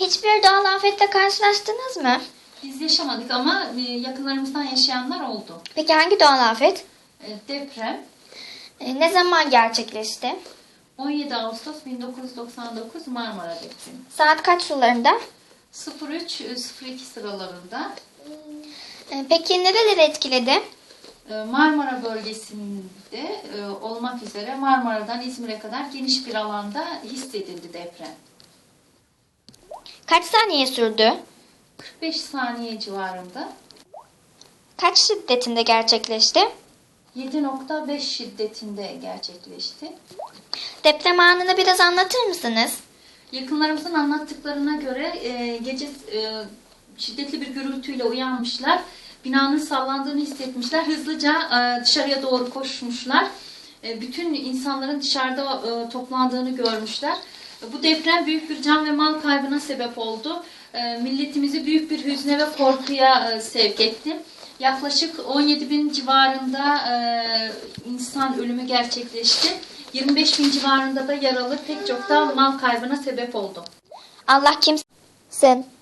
Hiçbir doğal afetle karşılaştınız mı? Biz yaşamadık ama e, yakınlarımızdan yaşayanlar oldu. Peki hangi doğal afet? E, Deprem E, ne zaman gerçekleşti? 17 Ağustos 1999 Marmara depremi. Saat kaç sularında? 03-02 sıralarında peki nereleri etkiledi? Marmara bölgesinde olmak üzere Marmara'dan İzmir'e kadar geniş bir alanda hissedildi deprem. Kaç saniye sürdü? 45 saniye civarında Kaç şiddetinde gerçekleşti? 7.5 şiddetinde gerçekleşti. Deprem anını biraz anlatır mısınız? Yakınlarımızın anlattıklarına göre e, gece e, şiddetli bir gürültüyle uyanmışlar. Binanın sallandığını hissetmişler. Hızlıca e, dışarıya doğru koşmuşlar. E, bütün insanların dışarıda e, toplandığını görmüşler. Bu deprem büyük bir can ve mal kaybına sebep oldu. E, milletimizi büyük bir hüzne ve korkuya e, sevk etti. Yaklaşık 17 bin civarında e, insan ölümü gerçekleşti. 25 bin civarında da yaralı pek çok da mal kaybına sebep oldu. Allah kimsin